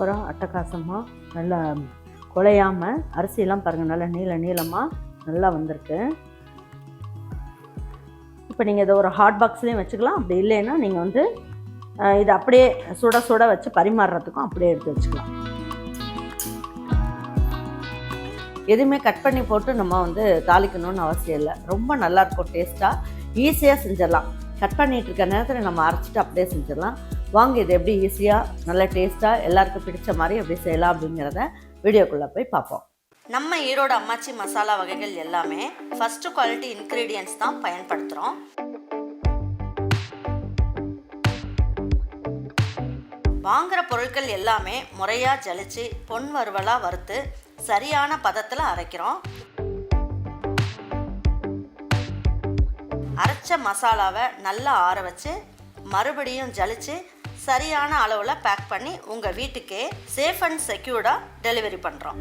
சூப்பராக அட்டகாசமாக நல்லா குலையாமல் அரிசியெல்லாம் பாருங்கள் நல்லா நீள நீளமாக நல்லா வந்திருக்கு. இப்போ நீங்கள் இதை ஒரு ஹாட் பாக்ஸ்லேயும் வச்சுக்கலாம். அப்படி இல்லைன்னா நீங்கள் வந்து இதை அப்படியே சுட சுட வச்சு பரிமாறுறதுக்கும் அப்படியே எடுத்து வச்சுக்கலாம். எதுவுமே கட் பண்ணி போட்டு நம்ம வந்து தாளிக்கணும்னு அவசியம் இல்லை. ரொம்ப நல்லா இருக்கும் டேஸ்ட்டாக ஈஸியாக செஞ்சிடலாம். கட் பண்ணிகிட்டு இருக்க நேரத்தில் நம்ம அரைச்சிட்டு அப்படியே செஞ்சிடலாம். வாங்க இது எப்படி ஈஸியாக நல்ல டேஸ்ட்டாக எல்லாருக்கும் பிடிச்ச மாதிரி எப்படி செய்யலாம் அப்படிங்கிறத வீடியோக்குள்ளே போய் பார்ப்போம். நம்ம ஈரோடு அம்மாச்சி மசாலா வகைகள் எல்லாமே ஃபஸ்ட்டு குவாலிட்டி இன்க்ரீடியன்ஸ் தான் பயன்படுத்துகிறோம் வாங்குகிற பொருட்கள் எல்லாமே முறையாக ஜலிச்சு பொன் வறுவலாக வறுத்து சரியான பதத்தில் அரைக்கிறோம். அரைச்ச மசாலாவை நல்லா ஆற வச்சு மறுபடியும் ஜலிச்சு சரியான அளவில் பேக் பண்ணி உங்கள் வீட்டுக்கே சேஃப் அண்ட் செக்யூர்டாக டெலிவரி பண்ணுறோம்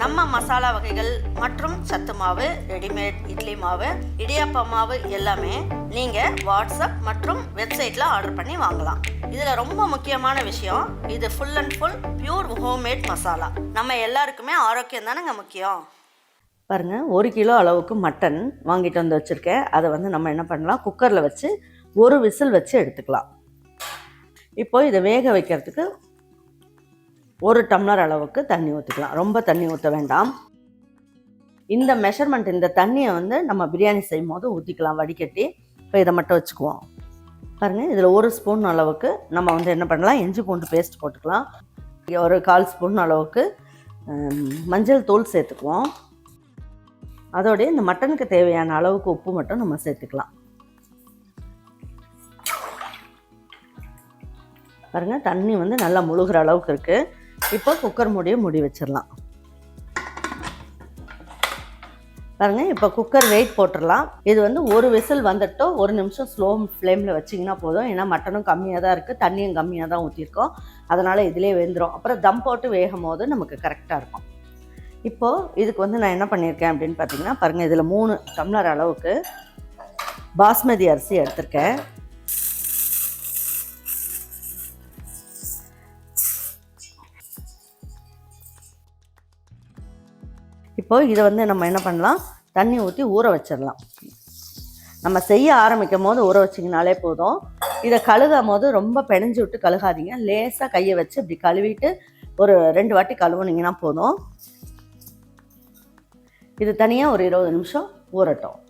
நம்ம மசாலா வகைகள் மற்றும் சத்து மாவு ரெடிமேட் இட்லி மாவு இடியாப்ப மாவு எல்லாமே நீங்கள் வாட்ஸ்அப் மற்றும் வெப்சைட்டில் ஆர்டர் பண்ணி வாங்கலாம். இதில் ரொம்ப முக்கியமான விஷயம் இது full and full pure homemade masala. நம்ம எல்லாருக்குமே ஆரோக்கியம் தானேங்க முக்கியம்? பாருங்கள் ஒரு கிலோ அளவுக்கு மட்டன் வாங்கிட்டு வந்து வச்சுருக்கேன். அதை வந்து நம்ம என்ன பண்ணலாம்? குக்கரில் வச்சு ஒரு விசில் வச்சு எடுத்துக்கலாம். இப்போ இதை வேக வைக்கிறதுக்கு ஒரு டம்ளர் அளவுக்கு தண்ணி ஊற்றிக்கலாம் ரொம்ப தண்ணி ஊற்ற வேண்டாம். இந்த மெஷர்மெண்ட் இந்த தண்ணியை வந்து நம்ம பிரியாணி செய்யும் போது ஊற்றிக்கலாம் வடிகட்டி. இப்போ இதை மட்டும் வச்சுக்குவோம். பாருங்கள் இதில் ஒரு ஸ்பூன் அளவுக்கு நம்ம வந்து என்ன பண்ணலாம்? இஞ்சி பூண்டு பேஸ்ட் போட்டுக்கலாம். ஒரு கால் ஸ்பூன் அளவுக்கு மஞ்சள் தூள் சேர்த்துக்குவோம். அதோடய இந்த மட்டனுக்கு தேவையான அளவுக்கு உப்பு மட்டும் நம்ம சேர்த்துக்கலாம். பாருங்கள் தண்ணி வந்து நல்லா முழுகிற அளவுக்கு இருக்குது இப்போ குக்கர் மூடியை மூடி வச்சிடலாம். பாருங்கள் இப்போ குக்கர் வெயிட் போட்டுடலாம். இது வந்து ஒரு விசில் வந்துட்டோ ஒரு நிமிஷம் ஸ்லோ ஃப்ளேமில் வச்சிங்கன்னா போதும். ஏன்னா மட்டனும் கம்மியாக தான் இருக்குது தண்ணியும் கம்மியாக தான் ஊற்றிருக்கோம் அதனால் இதிலே வெந்துடும் அப்புறம் தம் போட்டு வேகும் போது நமக்கு கரெக்டாக இருக்கும். இப்போது இதுக்கு வந்து நான் என்ன பண்ணியிருக்கேன் அப்படின்னு பார்த்தீங்கன்னா பாருங்கள் இதில் மூணு டம்ளர் அளவுக்கு பாஸ்மதி அரிசி எடுத்திருக்கேன். இப்போ இதை வந்து நம்ம என்ன பண்ணலாம்? தண்ணி ஊற்றி ஊற வச்சிடலாம். நம்ம செய்ய ஆரம்பிக்கும் போது ஊற வச்சிங்கனாலே போதும். இதை கழுகும் போது ரொம்ப பிணைஞ்சு விட்டு கழுகாதீங்க. லேசாக கையை வச்சு இப்படி கழுவிட்டு ஒரு ரெண்டு வாட்டி கழுவுனீங்கன்னா போதும். இது தனியாக ஒரு இருபது நிமிஷம் ஊறட்டும்.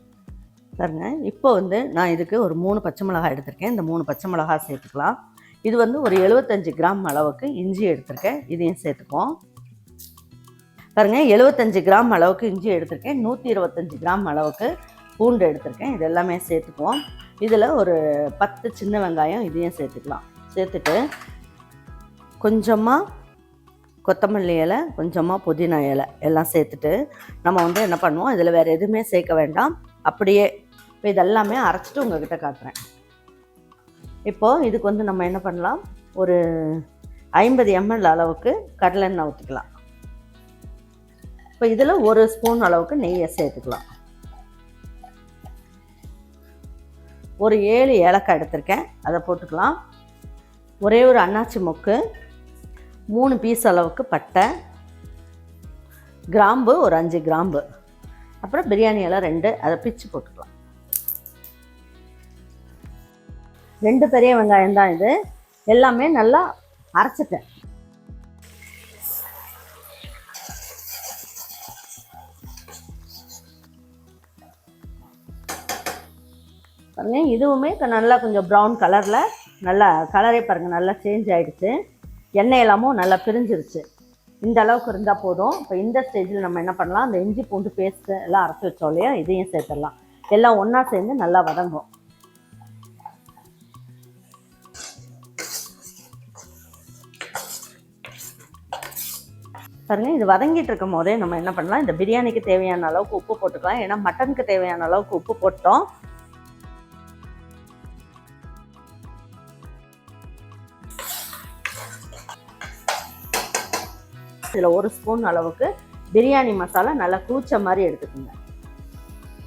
பாருங்க இப்போ வந்து நான் இதுக்கு ஒரு மூணு பச்சை மிளகாய் எடுத்திருக்கேன். இந்த மூணு பச்சை மிளகாய் சேர்த்துக்கலாம். இது வந்து ஒரு எழுபத்தஞ்சு கிராம் அளவுக்கு இஞ்சி எடுத்திருக்கேன். இதையும் சேர்த்துக்குவோம். பாருங்கள் எழுபத்தஞ்சு கிராம் அளவுக்கு இஞ்சி எடுத்திருக்கேன். நூற்றி இருபத்தஞ்சி கிராம் அளவுக்கு பூண்டு எடுத்திருக்கேன். இது எல்லாமே சேர்த்துக்குவோம். இதில் ஒரு பத்து சின்ன வெங்காயம் இதையும் சேர்த்துக்கலாம். சேர்த்துட்டு கொஞ்சமாக கொத்தமல்லி இலை கொஞ்சமாக புதினா இலை எல்லாம் சேர்த்துட்டு நம்ம வந்து என்ன பண்ணுவோம்? இதில் வேறு எதுவுமே சேர்க்க வேண்டாம். அப்படியே இப்போ இதெல்லாமே அரைச்சிட்டு உங்ககிட்ட காட்டுறேன். இப்போது இதுக்கு வந்து நம்ம என்ன பண்ணலாம்? ஒரு ஐம்பது எம்எல் அளவுக்கு கடலெண்ணெய் ஊற்றிக்கலாம் இப்போ இதில் ஒரு ஸ்பூன் அளவுக்கு நெய்யை சேர்த்துக்கலாம். ஒரு ஏழு ஏலக்காய் எடுத்திருக்கேன். அதை போட்டுக்கலாம். ஒரே ஒரு அன்னாச்சி மொக்கு மூணு பீஸ் அளவுக்கு பட்டை கிராம்பு ஒரு அஞ்சு கிராம்பு. அப்புறம் பிரியாணி இலை ரெண்டு அதை பிச்சு போட்டுக்கலாம். ரெண்டு பெரிய வெங்காயம் தான் இது. எல்லாமே நல்லா அரைச்சிட்டேன். இதுவுமே நல்லா கொஞ்சம் ப்ரௌன் கலரில் நல்லா கலரே பாருங்கள் நல்லா சேஞ்ச் ஆகிடுச்சு எண்ணெய் எல்லாமும் நல்லா பிரிஞ்சிருச்சு. இந்த அளவுக்கு இருந்தால் போதும். இப்போ இந்த ஸ்டேஜில் நம்ம என்ன பண்ணலாம்? அந்த இஞ்சி பூண்டு பேஸ்ட்டு எல்லாம் அரைச்சி வச்சோம் இல்லையா? இதையும் சேர்த்துடலாம். எல்லாம் ஒன்றா சேர்ந்து நல்லா வதங்கும். பாருங்க இது வதங்கிட்டு இருக்கும் போதே நம்ம என்ன பண்ணலாம்? இந்த பிரியாணிக்கு தேவையான அளவுக்கு உப்பு போட்டுக்கலாம். ஏன்னா மட்டனுக்கு தேவையான அளவுக்கு உப்பு போட்டோம். இதில் ஒரு ஸ்பூன் அளவுக்கு பிரியாணி மசாலா நல்லா கூச்ச மாதிரி எடுத்துக்கோங்க.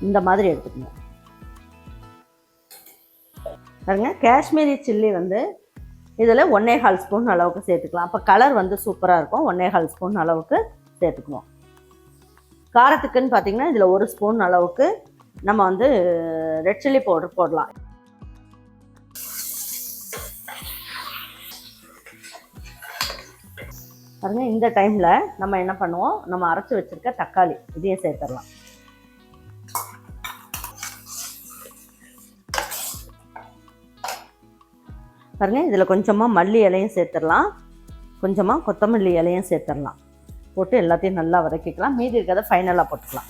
இந்த மாதிரி எடுத்துக்கோங்க. பாருங்க காஷ்மீரி சில்லி வந்து இதில் ஒன்னே கால் ஸ்பூன் அளவுக்கு சேர்த்துக்கலாம். அப்போ கலர் வந்து சூப்பராக இருக்கும். ஒன்னே கால் ஸ்பூன் அளவுக்கு சேர்த்துக்குவோம். காரத்துக்குன்னு பார்த்தீங்கன்னா இதில் ஒரு ஸ்பூன் அளவுக்கு நம்ம வந்து ரெட் சில்லி பவுடர் போடலாம். பாருங்க இந்த டைமில் நம்ம என்ன பண்ணுவோம்? நம்ம அரைச்சி வச்சிருக்க தக்காளி இதையும் சேர்த்துடலாம். பாருங்க இதில் கொஞ்சமாக மல்லி இலையும் சேர்த்துடலாம். கொஞ்சமாக கொத்தமல்லி இலையும் சேர்த்துடலாம். போட்டு எல்லாத்தையும் நல்லா வதக்கிக்கலாம். மீதி இருக்கிறத ஃபைனலாக போட்டுக்கலாம்.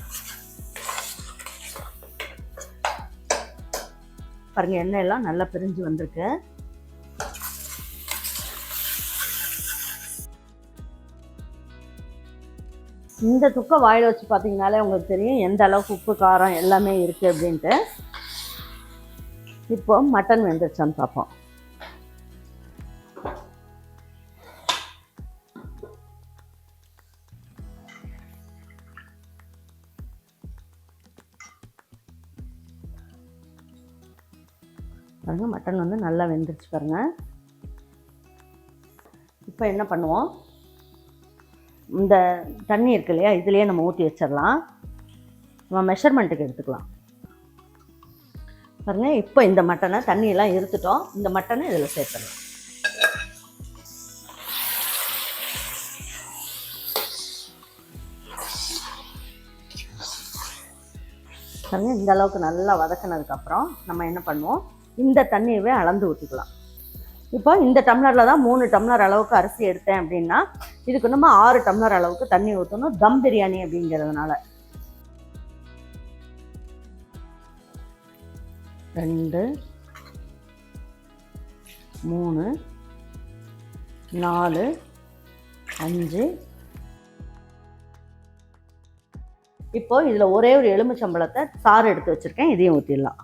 பாருங்கள் எண்ணெய் எல்லாம் நல்லா பிரிஞ்சு வந்திருக்கு. இந்த துக்கை வாயில் வச்சு பார்த்தீங்கனாலே உங்களுக்கு தெரியும் எந்த அளவுக்கு உப்பு காரம் எல்லாமே இருக்குது அப்படின்ட்டு. இப்போ மட்டன் வெந்துருச்சான்னு பார்ப்போம் பாருங்க மட்டன் வந்து நல்லா வெந்துருச்சு பாருங்க. இப்போ என்ன பண்ணுவோம்? இந்த தண்ணி இருக்கு இல்லையா இதுலேயே நம்ம ஊற்றி வச்சிடலாம். நம்ம மெஷர்மெண்ட்டுக்கு எடுத்துக்கலாம். பாருங்கள் இப்போ இந்த மட்டனை தண்ணியெல்லாம் இருத்துட்டோம் இந்த மட்டனை இதில் சேர்த்துடலாம். பாருங்கள் இந்த அளவுக்கு நல்லா வதக்கினதுக்கப்புறம் நம்ம என்ன பண்ணுவோம் இந்த தண்ணியவே அளந்து ஊற்றிக்கலாம் இப்போ இந்த டம்ளரில் தான் மூணு டம்ளர் அளவுக்கு அரிசி எடுத்தேன் அப்படின்னா இதுக்கு நம்ம ஆறு டம்ளர் அளவுக்கு தண்ணி ஊற்றணும் தம் பிரியாணி அப்படிங்கிறதுனால. ரெண்டு மூணு நாலு அஞ்சு. இப்போ இதில் ஒரே ஒரு எலுமிச்சம்பழத்தை சாறு எடுத்து வச்சுருக்கேன். இதையும் ஊற்றிடலாம்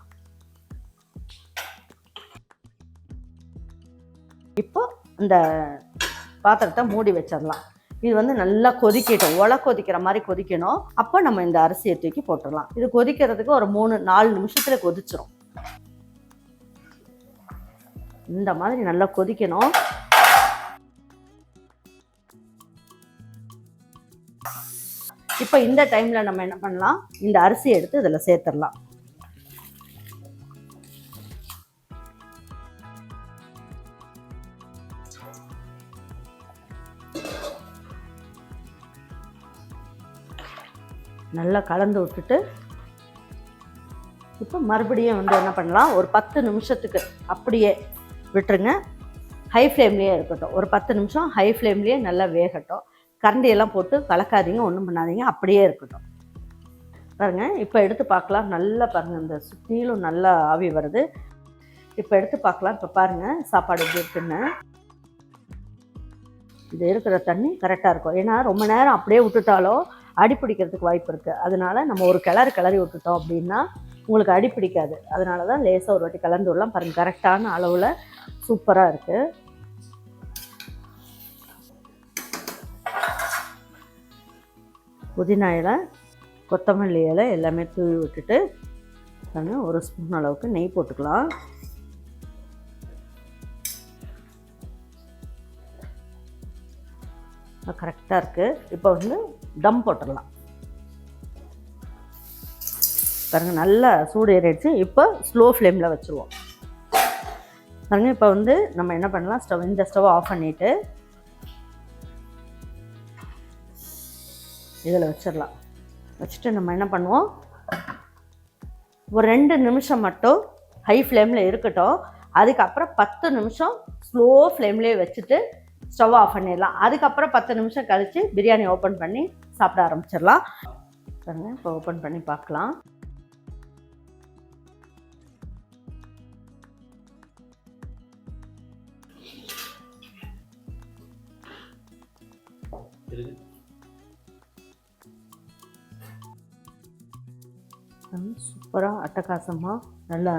இப்போ இந்த பாத்திரத்தை மூடி வச்சிடலாம். இது வந்து நல்லா கொதிக்கட்டும். ஒலை கொதிக்கிற மாதிரி கொதிக்கணும். அப்போ நம்ம இந்த அரிசியை தூக்கி போட்டுடலாம். இது கொதிக்கிறதுக்கு ஒரு மூணு நாலு நிமிஷத்தில் கொதிச்சிரும். இந்த மாதிரி நல்லா கொதிக்கணும். இப்போ இந்த டைமில் நம்ம என்ன பண்ணலாம்? இந்த அரிசி எடுத்து இதில் சேர்த்துடலாம். நல்லா கலந்து விட்டுட்டு இப்போ மறுபடியும் வந்து என்ன பண்ணலாம்? ஒரு பத்து நிமிஷத்துக்கு அப்படியே விட்டுருங்க. ஹை ஃப்ளேம்லேயே இருக்கட்டும். ஒரு பத்து நிமிஷம் ஹை ஃப்ளேம்லேயே நல்லா வேகட்டும். கரண்டியெல்லாம் போட்டு கலக்காதீங்க ஒன்றும் பண்ணாதீங்க அப்படியே இருக்கட்டும். பாருங்க இப்போ எடுத்து பார்க்கலாம். நல்லா பாருங்கள் இந்த சுற்றிலும் நல்லா ஆவி வருது. இப்போ எடுத்து பார்க்கலாம். இப்போ பாருங்கள் சாப்பாடு எப்படி இருக்குன்னு. இது இருக்கிற தண்ணி கரெக்டாக இருக்கும். ஏன்னா ரொம்ப நேரம் அப்படியே விட்டுட்டாலோ அடி பிடிக்கிறதுக்கு வாய்ப்பு இருக்குது அதனால் நம்ம ஒரு கிளறு கிளறி விட்டுட்டோம் அப்படின்னா உங்களுக்கு அடி பிடிக்காது. அதனால தான் லேசாக ஒரு வாட்டி கலந்து விடலாம். பாருங்கள் கரெக்டான அளவில் சூப்பராக இருக்குது புதினா இலை கொத்தமல்லி இலை எல்லாமே தூவி விட்டுட்டு ஒரு ஸ்பூன் அளவுக்கு நெய் போட்டுக்கலாம். கரெக்டாக இருக்குது இப்போ வந்து தம் போட்டுடலாம். பாருங்க நல்லா சூடு ஏறிடுச்சு. இப்போ ஸ்லோ ஃப்ளேமில் வச்சுருவோம். பாருங்க இப்போ வந்து நம்ம என்ன பண்ணலாம்? ஸ்டவ் இந்த ஸ்டவ் ஆஃப் பண்ணிவிட்டு இதில் வச்சிடலாம். வச்சுட்டு நம்ம என்ன பண்ணுவோம்? ஒரு ரெண்டு நிமிஷம் மட்டும் ஹை ஃப்ளேமில் இருக்கட்டும். அதுக்கப்புறம் பத்து நிமிஷம் ஸ்லோ ஃப்ளேம்லேயே வச்சுட்டு ஸ்டவ் ஆஃப் பண்ணிடலாம். அதுக்கப்புறம் பத்து நிமிஷம் கழித்து பிரியாணி ஓப்பன் பண்ணி சாப்பிட ஆரம்பிச்சிடலாம். பாருங்க இப்போ ஓப்பன் பண்ணி பார்க்கலாம். சூப்பராக அட்டகாசமாக நல்லா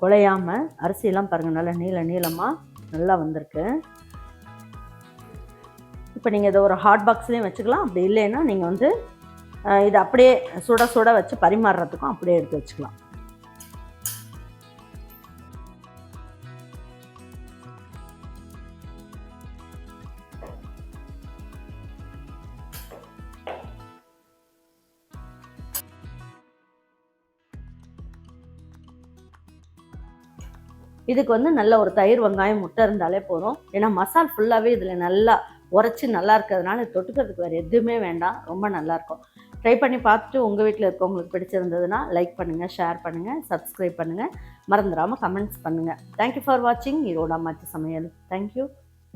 குலையாமல் அரிசியெல்லாம் பாருங்கள் நல்லா நீள நீளமாக நல்லா வந்திருக்கு. இப்போ நீங்கள் இதை ஒரு ஹாட் பாக்ஸ்லேயும் வச்சுக்கலாம். அப்படி இல்லைன்னா நீங்கள் வந்து இதை அப்படியே சுட சுட வச்சு பரிமாறுறதுக்கும் அப்படியே எடுத்து வச்சுக்கலாம். இதுக்கு வந்து நல்ல ஒரு தயிர் வெங்காயம் முட்டை இருந்தாலே போதும். ஏன்னா மசால் ஃபுல்லாகவே இதில் நல்லா உரைச்சி நல்லா இருக்கிறதுனால தொட்டுக்கிறதுக்கு வேறு எதுவுமே வேண்டாம். ரொம்ப நல்லாயிருக்கும் ட்ரை பண்ணி பார்த்துட்டு உங்கள் வீட்டில் இருக்கவங்களுக்கு பிடிச்சிருந்ததுன்னா லைக் பண்ணுங்கள் ஷேர் பண்ணுங்கள் சப்ஸ்கிரைப் பண்ணுங்கள் மறந்துடாமல் கமெண்ட்ஸ் பண்ணுங்கள் தேங்க்யூ ஃபார் வாட்சிங் ஈரோட அம்மாச்சி சமையல். தேங்க்யூ